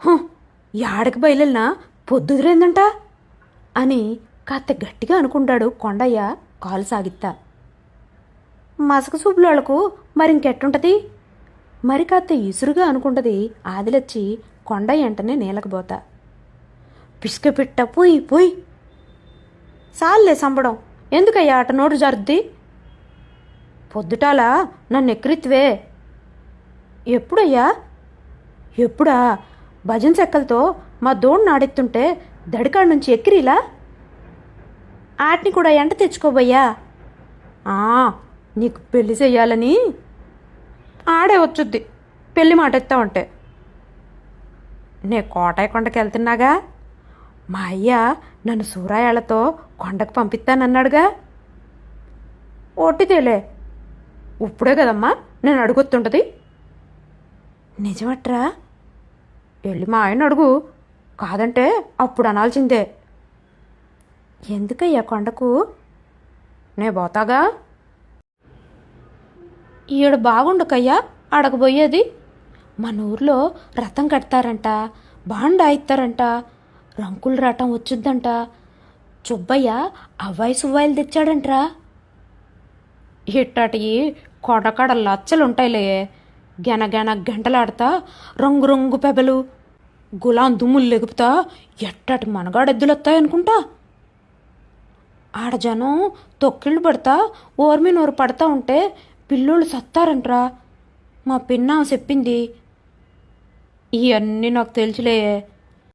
"హుం, యాడకి బయలునా పొద్దుదిరేందంట? అని కాస్త గట్టిగా అనుకుంటాడు కొండయ్య కాలు సాగిత్తా. మసక సూపులోళ్ళకు మరి ఇంకెట్టుంటది మరి కాస్త ఇసురుగా అనుకుంటది ఆదిలచ్చి కొండయ్య వెంటనే నేలకపోతా పిసుక పిట్ట పోయి పోయి. సాల్లే సంబడం. ఎందుకయ్యా అట నోటు జరుద్ది? పొద్దుటాల నన్ను ఎక్కిరిత్వే ఎప్పుడయ్యా? ఎప్పుడా? భజన చెక్కలతో మా దోణ్ణి ఆడెత్తుంటే దడికాడ నుంచి ఎక్కిరిలా? ఆటిని కూడా ఎంట తెచ్చుకోబోయ్యా. నీకు పెళ్ళి చెయ్యాలని? ఆడే వచ్చుద్ది. పెళ్ళి మాట ఉంటే నే కోటాయి కొండకి వెళ్తున్నాగా? మా అయ్య నన్ను సూరాయాలతో కొండకు పంపిస్తానన్నాడుగా? ఒట్టితేలే. ఇప్పుడే కదమ్మా నేను అడుగుతుంటది నిజమట్రా? వెళ్ళి మా ఆయన అడుగు. కాదంటే అప్పుడు అనాల్సిందే. ఎందుకయ్యా కొండకు? నే పోతాగా ఈడ బాగుండకయ్యా అడగబోయేది. మన ఊర్లో రథం కడతారంట బాండ ఇస్తారంట రంకులు రాటం వచ్చిందంట చుబ్బయ్య అవ్వాయి సువ్వాయిలు తెచ్చాడంట్రా. ఇట్టటి కొడకడ లచ్చలుంటాయిలే. గెనగెన గంటలాడతా రంగు రంగు పెబలు గులాం దుమ్ములు లెగుపుతా ఎట్టటి మనగాడెద్దులొత్తాయనుకుంటా ఆడ జనం తొక్కిళ్ళు పడతా ఓర్మి నోరు పడతా ఉంటే పిల్లోళ్ళు సత్తారంట్రా. మా పిన్నామ చెప్పింది. ఇవన్నీ నాకు తెలుసులే.